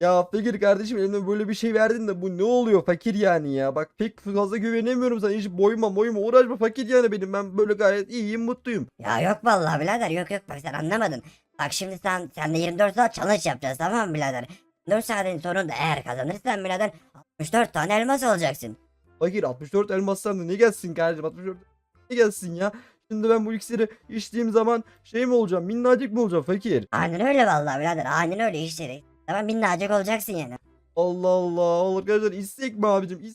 Ya fakir kardeşim elimde böyle bir şey verdin de bu ne oluyor fakir yani ya. Bak pek fazla güvenemiyorum sana. Hiç boyuma boyuma uğraşma fakir yani benim. Ben böyle gayet iyiyim mutluyum. Ya yok vallahi birader yok yok bak sen anlamadın. Bak şimdi sen sen de 24 saat challenge yapacağız tamam mı birader? 4 saatin sonunda eğer kazanırsan birader 64 tane elmas alacaksın. Fakir 64 elmasdan da ne gelsin kardeşim 64 ne gelsin ya. Şimdi ben bu iksiri içtiğim zaman şey mi olacağım minnacık mı olacağım fakir? Aynen öyle vallahi birader aynen öyle işte. Tamam minnacık olacaksın yani. Allah Allah arkadaşlar içsek mi abicim? Mi?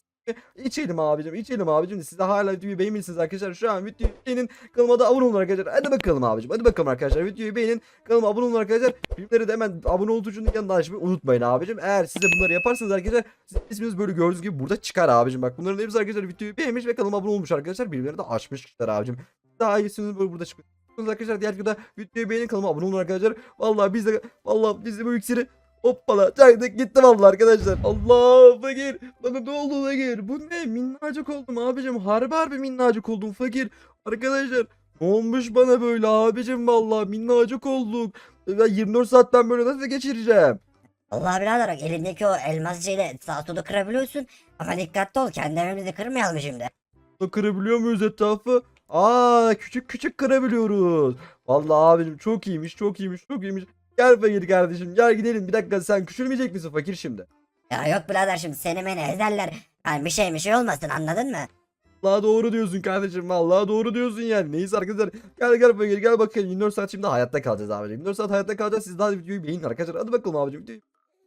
İçelim abicim içelim abicim. Siz de hala videoyu beğenmişsiniz arkadaşlar. Şu an videoyu beğenin. Kanalıma da abone olun arkadaşlar. Hadi bakalım abicim. Hadi bakalım arkadaşlar. Videoyu beğenin. Kanalıma abone olun arkadaşlar. Bildirimleri de hemen abone ol tuşunun yanında açmayı unutmayın abicim. Eğer siz de bunları yaparsanız arkadaşlar sizin isminiz böyle gördüğünüz gibi burada çıkar abicim. Bak bunların hepsi arkadaşlar videoyu beğenmiş ve kanalıma abone olmuş arkadaşlar. Bildirimleri de açmış kişiler abicim. Daha iyisiniz böyle burada çıkıyor. Arkadaşlar diğer videoda videoyu beğenin kanalıma abone olun arkadaşlar. Vallahi biz de vallahi biz de bu iksiri Hoppala çaktık gitti vallahi arkadaşlar. Allah fakir. Bana ne oldu fakir? Bu ne? Minnacık oldum abicim. Harbi harbi minnacık oldum fakir. Arkadaşlar ne olmuş bana böyle abicim vallahi minnacık olduk. Ben 24 saat ben böyle nasıl geçireceğim? Allah birader elindeki o elmas şeyle sağ solu kırabiliyorsun. Ama dikkatli ol kendi evimizi kırmayalım şimdi. Kırabiliyor muyuz etrafı? Aa küçük küçük kırabiliyoruz. Vallahi abicim çok iyiymiş çok iyiymiş çok iyiymiş. Gel fakir kardeşim gel gidelim. Bir dakika sen küçülmeyecek misin fakir şimdi? Ya yok birader şimdi seni beni ezerler. Yani bir şey bir şey olmasın anladın mı? Vallahi doğru diyorsun kardeşim. Vallahi doğru diyorsun yani. Neyse arkadaşlar. Gel gel fakir gel bakalım. 24 saat şimdi hayatta kalacağız abicim. 24 saat hayatta kalacağız. Siz daha videoyu beğenin arkadaşlar. Hadi bakalım abicim.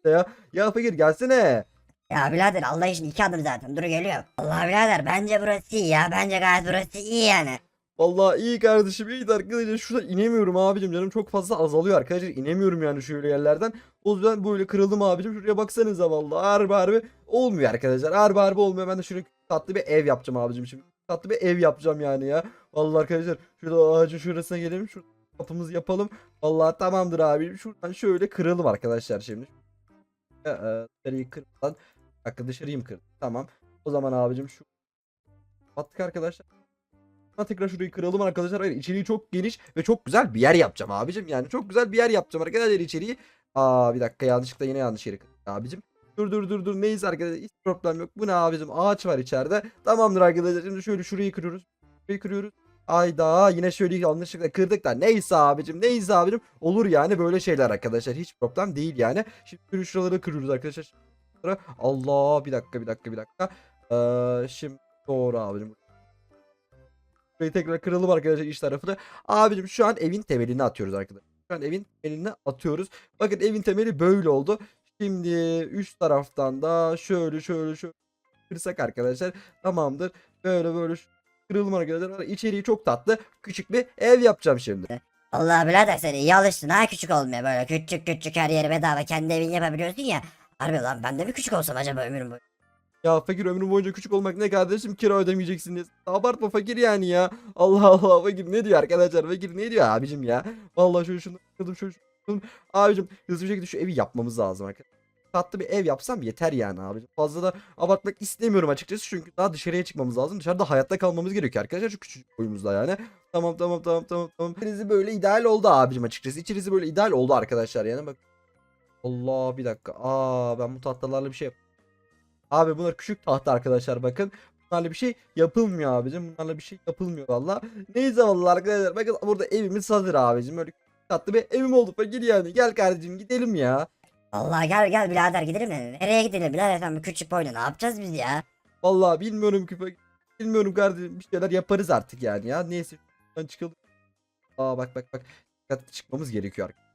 Ya. Ya fakir gelsene. Ya birader Allah için iki adım zaten dur geliyor. Allah birader bence burası iyi ya bence gayet burası iyi yani. Vallahi iyi kardeşim iyi de arkadaşlar şurada inemiyorum abicim. Canım çok fazla azalıyor arkadaşlar. İnemiyorum yani şöyle yerlerden. O yüzden böyle kırıldım abicim. Şuraya baksanıza vallahi. Harbi harbi olmuyor arkadaşlar. Harbi harbi olmuyor. Ben de şöyle tatlı bir ev yapacağım abicim şimdi. Tatlı bir ev yapacağım yani ya. Vallahi arkadaşlar şurada ağacın şurasına gelelim. Şurada kapımızı yapalım. Vallahi tamamdır abi şuradan şöyle kıralım arkadaşlar şimdi. Ee, dışarıyı kırmadan. Bir dakika dışarıyı mı kırdım? Tamam. O zaman abicim şu attık arkadaşlar tekrar şurayı kıralım arkadaşlar. Hayır içeriği çok geniş ve çok güzel bir yer yapacağım abicim. Yani çok güzel bir yer yapacağım arkadaşlar içeriği. Aa bir dakika yanlışlıkla yine yanlış yeri abicim. Dur dur dur dur neyse arkadaşlar hiç problem yok. Bu ne abicim ağaç var içeride. Tamamdır arkadaşlar şimdi şöyle şurayı kırıyoruz. Şurayı kırıyoruz. Ayda yine şöyle yanlışlıkla kırdık da neyse abicim neyse abicim olur yani böyle şeyler arkadaşlar hiç problem değil yani. Şimdi şuraları kırıyoruz arkadaşlar. Allah bir dakika bir dakika bir dakika. Ee, şimdi doğru abicim. Burayı tekrar kıralım arkadaşlar iç tarafını. Abicim şu an evin temelini atıyoruz arkadaşlar. Şu an evin temelini atıyoruz. Bakın evin temeli böyle oldu. Şimdi üst taraftan da şöyle şöyle şöyle kırsak arkadaşlar. Tamamdır. Böyle böyle kıralım arkadaşlar. İçeriği çok tatlı. Küçük bir ev yapacağım şimdi. Allah birader sen iyi alıştın ha küçük olmaya böyle küçük küçük her yeri bedava kendi evini yapabiliyorsun ya. Harbi lan ben de mi küçük olsam acaba ömrüm boyu? Ya fakir ömrüm boyunca küçük olmak ne kardeşim kira ödemeyeceksin diye. Abartma fakir yani ya. Allah Allah fakir ne diyor arkadaşlar fakir ne diyor abicim ya. Vallahi şöyle şunu şöyle şunu kırdım. Abicim hızlı bir şekilde şu evi yapmamız lazım arkadaşlar. Tatlı bir ev yapsam yeter yani abicim. Fazla da abartmak istemiyorum açıkçası çünkü daha dışarıya çıkmamız lazım. Dışarıda hayatta kalmamız gerekiyor arkadaşlar şu küçücük boyumuzda yani. Tamam tamam tamam tamam tamam. İçerisi böyle ideal oldu abicim açıkçası. İçerisi böyle ideal oldu arkadaşlar yani bak. Allah bir dakika. Aa ben bu tahtalarla bir şey yap. Abi bunlar küçük tahta arkadaşlar bakın. Bunlarla bir şey yapılmıyor abicim. Bunlarla bir şey yapılmıyor valla. Neyse valla arkadaşlar. Bakın burada evimiz hazır abicim. Böyle tatlı bir evim oldu fakir yani. Gel kardeşim gidelim ya. Allah gel gel birader gidelim mi? Nereye gidelim birader bu küçük boyla ne yapacağız biz ya? Vallahi bilmiyorum ki. Bilmiyorum kardeşim. Bir şeyler yaparız artık yani ya. Neyse. Şuradan çıkalım. Aa bak bak bak. Dikkatli çıkmamız gerekiyor arkadaşlar.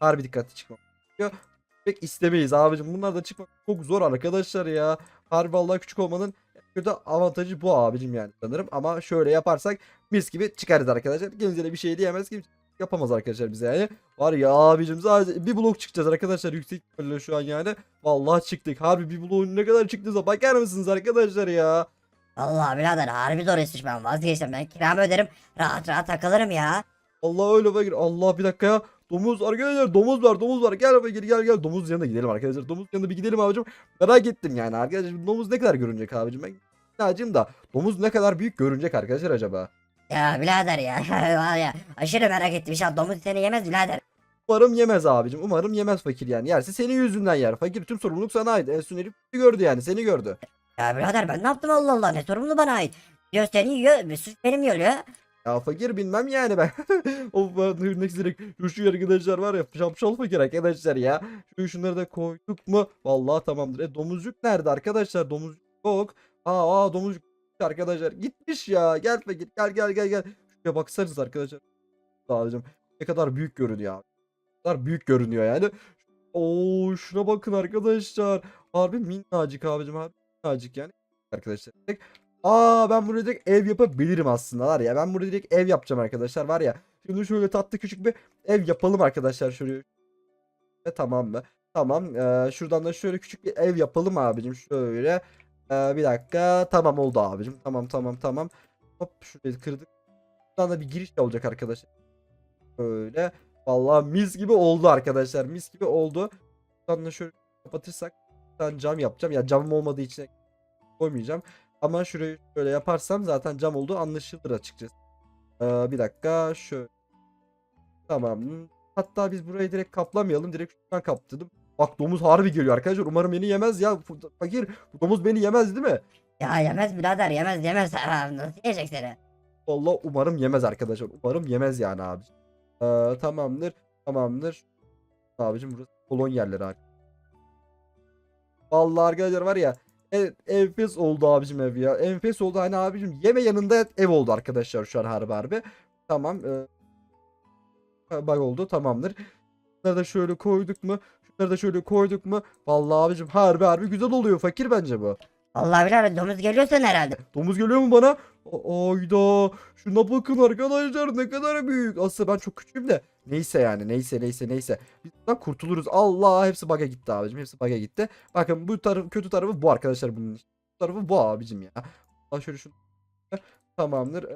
Harbi dikkatli çıkmamız gerekiyor. Pek istemeyiz abicim. Bunlar da çıkmak çok zor arkadaşlar ya. Harbi vallahi küçük olmanın kötü avantajı bu abicim yani sanırım. Ama şöyle yaparsak mis gibi çıkarız arkadaşlar. Kimse de bir şey diyemez. Kimse yapamaz arkadaşlar bize yani. Var ya abicim sadece bir blok çıkacağız arkadaşlar yüksek ihtimalle şu an yani. Vallahi çıktık. Harbi bir bloğun ne kadar çıktığınıza bakar mısınız arkadaşlar ya? Allah birader harbi zor iş ben vazgeçtim ben kiramı öderim rahat rahat takılırım ya. Allah öyle fakir. Allah bir dakika ya. Domuz arkadaşlar domuz var domuz var. Gel fakir gel gel. Domuz yanına gidelim arkadaşlar. Domuz yanına bir gidelim abicim. Merak ettim yani arkadaşlar. Domuz ne kadar görünecek abicim? Ben acım da domuz ne kadar büyük görünecek arkadaşlar acaba? Ya birader ya ya aşırı merak ettim inşallah domuz seni yemez birader. Umarım yemez abicim. Umarım yemez fakir yani. Yerse senin yüzünden yer. Fakir tüm sorumluluk sana ait. En son herif gördü yani. Seni gördü. Ya birader ben ne yaptım Allah Allah ne sorumlu bana ait. Diyor seni yiyor bir suç benim yiyor ya. Ya fakir bilmem yani ben. of ben hırnak direkt şu arkadaşlar var ya şapşal fakir arkadaşlar ya. Şu şunları da koyduk mu? Vallahi tamamdır. E domuzcuk nerede arkadaşlar? Domuzcuk yok. Aa, aa domuzcuk arkadaşlar gitmiş ya. Gel fakir gel gel gel gel. Şuraya baksanız arkadaşlar. Abicim ne kadar büyük görünüyor abi. Ne kadar büyük görünüyor yani. Oo şuna bakın arkadaşlar. Harbi minnacık abicim abi. Minnacık yani. Arkadaşlar. Aa ben burada direkt ev yapabilirim aslında var ya. Ben burada direkt ev yapacağım arkadaşlar var ya. Şimdi şöyle tatlı küçük bir ev yapalım arkadaşlar şöyle. E, tamam mı? Tamam. Ee, şuradan da şöyle küçük bir ev yapalım abicim. Şöyle. Ee, bir dakika. Tamam oldu abicim. Tamam tamam tamam. Hop şurayı kırdık. Buradan da bir giriş olacak arkadaşlar. Böyle. Vallahi mis gibi oldu arkadaşlar. Mis gibi oldu. Buradan da şöyle kapatırsak. Cam yapacağım. Ya camım olmadığı için koymayacağım. Ama şurayı şöyle yaparsam zaten cam olduğu anlaşılır açıkçası. Ee, bir dakika şöyle. Tamam. Hatta biz burayı direkt kaplamayalım. Direkt şuradan kapladım. Bak domuz harbi geliyor arkadaşlar. Umarım beni yemez ya. Fakir bu domuz beni yemez değil mi? Ya yemez birader yemez yemez. Ha, Nasıl yiyecek seni? Vallahi umarım yemez arkadaşlar. Umarım yemez yani abi. Ee, tamamdır. Tamamdır. Abicim burası kolon yerleri abi. Vallahi arkadaşlar var ya Evet, enfes oldu abicim ev ya. Enfes oldu hani abicim yeme yanında ev oldu arkadaşlar şu an harbi harbi. Tamam. E, bak oldu tamamdır. Şunları da şöyle koyduk mu? Şunları da şöyle koyduk mu? Vallahi abicim harbi harbi güzel oluyor fakir bence bu. Allah birader domuz geliyorsun herhalde. Domuz geliyor mu bana? A- Ayda. Şuna bakın arkadaşlar ne kadar büyük. Aslında ben çok küçüğüm de. Neyse yani neyse neyse neyse. Biz kurtuluruz. Allah hepsi bug'a gitti abicim. Hepsi bug'a gitti. Bakın bu taraf kötü tarafı bu arkadaşlar bunun. Bu tarafı bu abicim ya. Allah şöyle şunu. Tamamdır.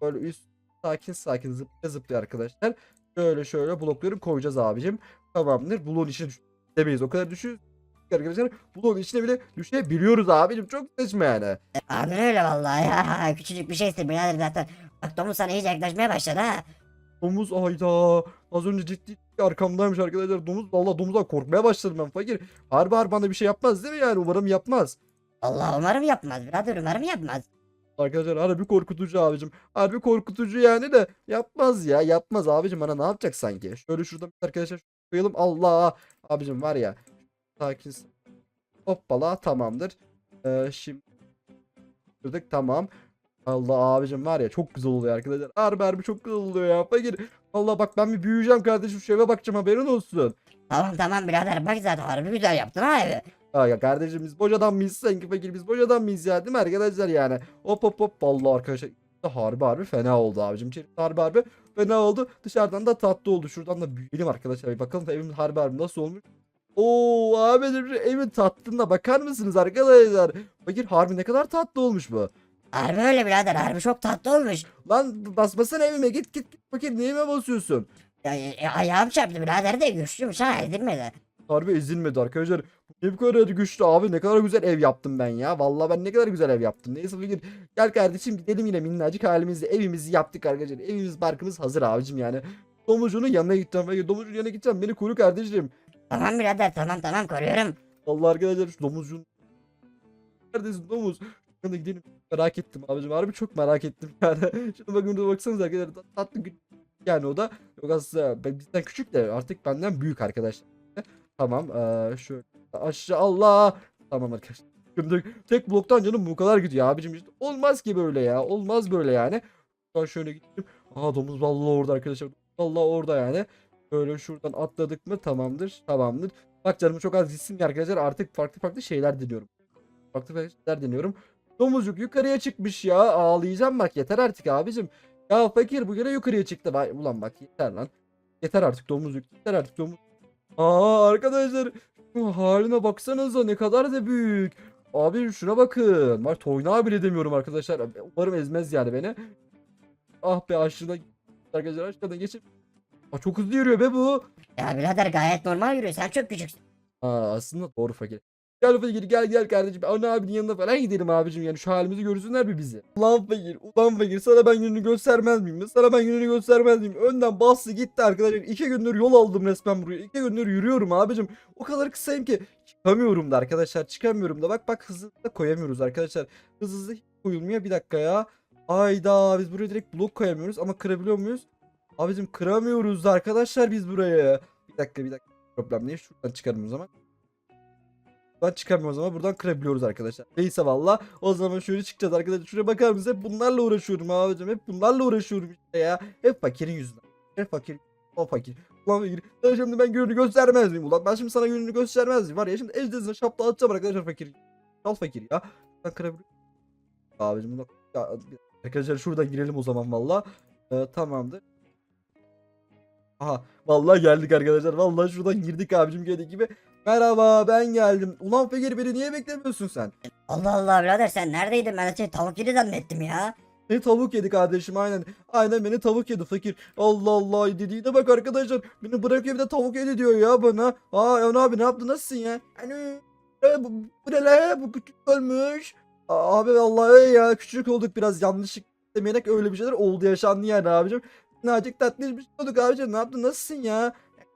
Böyle üst sakin sakin zıplaya zıplaya arkadaşlar. Şöyle şöyle blokları koyacağız abicim. Tamamdır. Bloğun içine düşemeyiz. O kadar düşün arkadaşlar. Bloğun içine bile düşebiliyoruz abicim. Çok saçma yani. Aynen öyle vallahi ya. Küçücük bir şeysin birader zaten. Bak domuz sana iyice yaklaşmaya başladı ha. Domuz ayda. Az önce ciddi arkamdaymış arkadaşlar. Domuz vallahi domuzdan korkmaya başladım ben fakir. Harbi harbi bana bir şey yapmaz değil mi yani? Umarım yapmaz. Allah umarım yapmaz birader umarım yapmaz. Arkadaşlar harbi korkutucu abicim. Harbi korkutucu yani de yapmaz ya. Yapmaz abicim bana ne yapacak sanki? Şöyle şuradan arkadaşlar koyalım. Allah. Abicim var ya. Sakin. Hoppala tamamdır. Ee, şimdi kırdık tamam. Allah abicim var ya çok güzel oluyor arkadaşlar. Harbi harbi çok güzel oluyor ya. Fakir. Allah bak ben bir büyüyeceğim kardeşim. Şu eve bakacağım haberin olsun. Tamam tamam birader bak zaten harbi güzel yaptın. Ha ya kardeşim biz boş adam mıyız sanki fakir biz boş adam mıyız ya değil mi arkadaşlar yani. Hop hop hop vallahi arkadaşlar harbi harbi fena oldu abicim. İçeri harbi harbi fena oldu. Dışarıdan da tatlı oldu. Şuradan da büyüyelim arkadaşlar. Bir bakalım evimiz harbi harbi nasıl olmuş. Oo abicim şu evin tatlılığına bakar mısınız arkadaşlar? Fakir harbi ne kadar tatlı olmuş bu. Harbi öyle birader harbi çok tatlı olmuş. Lan basmasana evime git git git fakir neyime basıyorsun? Ya, ya, ayağım çarptı birader de güçlüymüş ha edilmedi. Harbi ezilmedi arkadaşlar. Ne bu kadar güçlü abi ne kadar güzel ev yaptım ben ya. Vallahi ben ne kadar güzel ev yaptım. Neyse fakir gel kardeşim gidelim yine minnacık halimizde evimizi yaptık arkadaşlar. Evimiz barkımız hazır abicim yani. Domuzcunun yanına gideceğim. Domuzcunun yanına gideceğim. Beni koru kardeşim. Tamam birader tamam tamam koruyorum. Allah arkadaşlar şu domuzcunun. Neredesin domuz? Yanına gidelim. Merak ettim abicim. Harbi çok merak ettim yani. Şuna bakın burada baksanıza arkadaşlar. tat- Tatlı gü- yani o da yok aslında bizden küçük de artık benden büyük arkadaşlar. Tamam. Ee, şöyle aşağı Allah. Tamam arkadaşlar. Şimdi tek bloktan canım bu kadar gidiyor abicim işte. Olmaz ki böyle ya. Olmaz böyle yani. Ben şöyle gittim. Aa domuz vallahi orada arkadaşlar. Vallahi orada yani. Böyle şuradan atladık mı tamamdır. Tamamdır. Bak canım çok az gitsin arkadaşlar. Artık farklı farklı şeyler deniyorum. Farklı farklı şeyler deniyorum. Domuzcuk yukarıya çıkmış ya. Ağlayacağım bak yeter artık abicim. Ya fakir bu yine yukarıya çıktı. Bak, ulan bak yeter lan. Yeter artık domuzcuk. Yeter artık domuz. Aa arkadaşlar. Şu haline baksanıza ne kadar da büyük. Abi şuna bakın. Bak toynağı bile demiyorum arkadaşlar. Umarım ezmez yani beni. Ah be aşağıdan arkadaşlar aşağıdan geçip. Aa, çok hızlı yürüyor be bu. Ya birader gayet normal yürüyor sen çok küçüksün. Aa, aslında doğru fakir. Gel fakir gel gel kardeşim. Ana abinin yanına falan gidelim abicim yani şu halimizi görsünler bir bizi. Ulan fakir ulan fakir sana ben gününü göstermez miyim? Sana ben gününü göstermez miyim? Önden bastı gitti arkadaşlar. İki gündür yol aldım resmen buraya. İki gündür yürüyorum abicim. O kadar kısayım ki çıkamıyorum da arkadaşlar çıkamıyorum da. Bak bak hızlı da koyamıyoruz arkadaşlar. Hızlı hızlı koyulmuyor bir dakika ya. Ayda biz buraya direkt blok koyamıyoruz ama kırabiliyor muyuz? Abicim kıramıyoruz da arkadaşlar biz buraya. Bir dakika bir dakika. Problem değil. Şuradan çıkarım o zaman. Buradan çıkamıyoruz ama buradan kırabiliyoruz arkadaşlar. Neyse valla. O zaman şöyle çıkacağız arkadaşlar. Şuraya bakar mısınız? Hep bunlarla uğraşıyorum abicim. Hep bunlarla uğraşıyorum işte ya. Hep fakirin yüzünden. Hep fakir. O fakir. Ulan fakir. Sana şimdi ben gününü göstermez miyim ulan? Ben şimdi sana gününü göstermez miyim? Var ya şimdi ejdezine şapla atacağım arkadaşlar fakir. Al fakir ya. Buradan kırabiliyor. Abicim bunu... Arkadaşlar şuradan girelim o zaman valla. Ee, tamamdır. Aha vallahi geldik arkadaşlar. Vallahi şuradan girdik abicim geldik gibi. Merhaba ben geldim. Ulan Fegir beni niye beklemiyorsun sen? Allah Allah birader sen neredeydin ben seni tavuk yedi zannettim ya. Beni tavuk yedi kardeşim aynen. Aynen beni tavuk yedi fakir. Allah Allah dediğine bak arkadaşlar. Beni bırakıyor bir de tavuk yedi diyor ya bana. Aa Evan abi ne yaptın nasılsın ya? Hani e, bu, bu ne la? Bu küçük ölmüş. Aa, abi vallahi ya küçük olduk biraz yanlışlık demeyerek öyle bir şeyler oldu yaşandı yani abicim. Nacık tatlış bir şey olduk abicim ne yaptın nasılsın ya?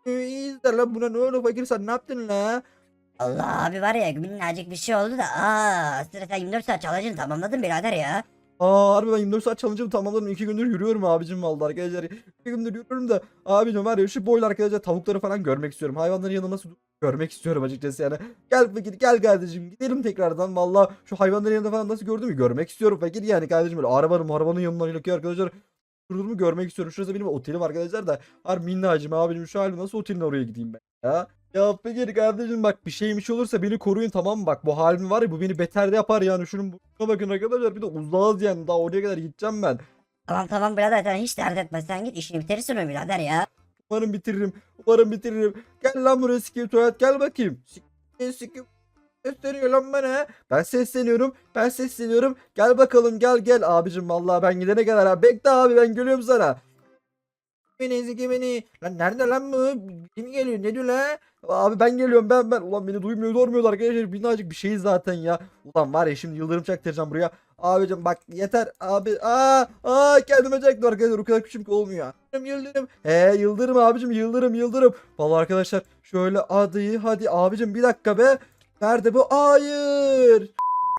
E, İyiyiz de la buna ne oldu fakir sen ne yaptın la? Allah abi var ya minnacık bir şey oldu da aa aslında sen 24 saat challenge'ını tamamladın birader ya. Aa harbi ben 24 saat challenge'ımı tamamladım. 2 gündür yürüyorum abicim vallahi arkadaşlar. 2 gündür yürüyorum da abicim var ya şu boylu arkadaşlar tavukları falan görmek istiyorum. Hayvanların yanında nasıl görmek istiyorum açıkçası yani. Gel fakir gel kardeşim gidelim tekrardan valla şu hayvanların yanında falan nasıl gördüm mü görmek istiyorum fakir yani kardeşim böyle arabanın arabanın yanından ilerliyor arkadaşlar. Durumu görmek istiyorum. Şurası benim otelim arkadaşlar da. Harbi minnacım abicim şu halim nasıl otelin oraya gideyim ben ya. Ya fakir kardeşim bak bir şeymiş olursa beni koruyun tamam mı? Bak bu halim var ya bu beni beter de yapar yani. Şunun burnuna bakın arkadaşlar bir de uzağız yani daha oraya kadar gideceğim ben. Tamam tamam birader sen hiç dert etme sen git işini bitirirsin o birader ya. Umarım bitiririm. Umarım bitiririm. Gel lan buraya sikeyim tuvalet gel bakayım. Sikeyim sikeyim. Sesleniyor lan bana. Ben sesleniyorum. Ben sesleniyorum. Gel bakalım gel gel abicim vallahi ben gidene kadar abi. Bekle abi ben geliyorum sana. Beni zeki beni. Lan nerede lan bu? Kim geliyor? Ne diyor lan? Abi ben geliyorum ben ben. Ulan beni duymuyor durmuyorlar arkadaşlar. Binacık bir şey zaten ya. Ulan var ya şimdi yıldırım çaktıracağım buraya. Abicim bak yeter abi. Aa, aa kendime çaktım arkadaşlar. O kadar küçük ki olmuyor. Yıldırım. He yıldırım abicim yıldırım yıldırım. Vallahi arkadaşlar şöyle hadi hadi abicim bir dakika be. Nerede bu? Hayır.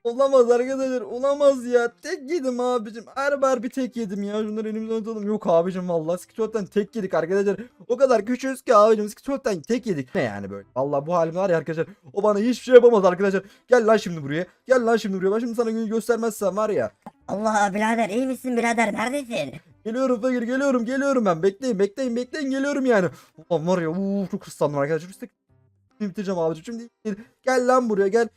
Olamaz arkadaşlar olamaz ya. Tek yedim abicim. Her bar bir tek yedim ya. Şunları elimizden atalım. Yok abicim vallahi Skitot'tan tek yedik arkadaşlar. O kadar küçüğüz ki abicim Skitot'tan tek yedik. Ne yani böyle? Vallahi bu halim var ya arkadaşlar. O bana hiçbir şey yapamaz arkadaşlar. Gel lan şimdi buraya. Gel lan şimdi buraya. Ben şimdi sana günü göstermezsem var ya. Allah birader iyi misin birader neredesin? Geliyorum fakir geliyorum geliyorum ben. Bekleyin bekleyin bekleyin geliyorum yani. Ulan var ya uu, çok hırslandım arkadaşlar. Bitireceğim abicim. Şimdi gel lan buraya gel.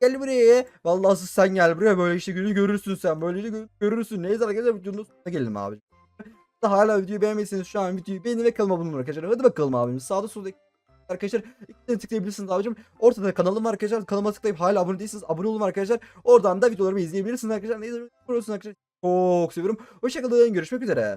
Gel buraya. Vallahi asıl sen gel buraya böyle işte günü görürsün sen. Böyle işte görürsün. Neyse arkadaşlar videonun sonuna gelelim abi. Hala videoyu beğenmediyseniz şu an videoyu beğenin ve kanalıma abone olun arkadaşlar. Hadi bakalım abim. Sağda solda arkadaşlar ikisini tıklayabilirsiniz abicim. Ortada kanalım var arkadaşlar. Kanalıma tıklayıp hala abone değilseniz abone olun arkadaşlar. Oradan da videolarımı izleyebilirsiniz arkadaşlar. Neyse arkadaşlar. Çok seviyorum. Hoşçakalın. Görüşmek üzere.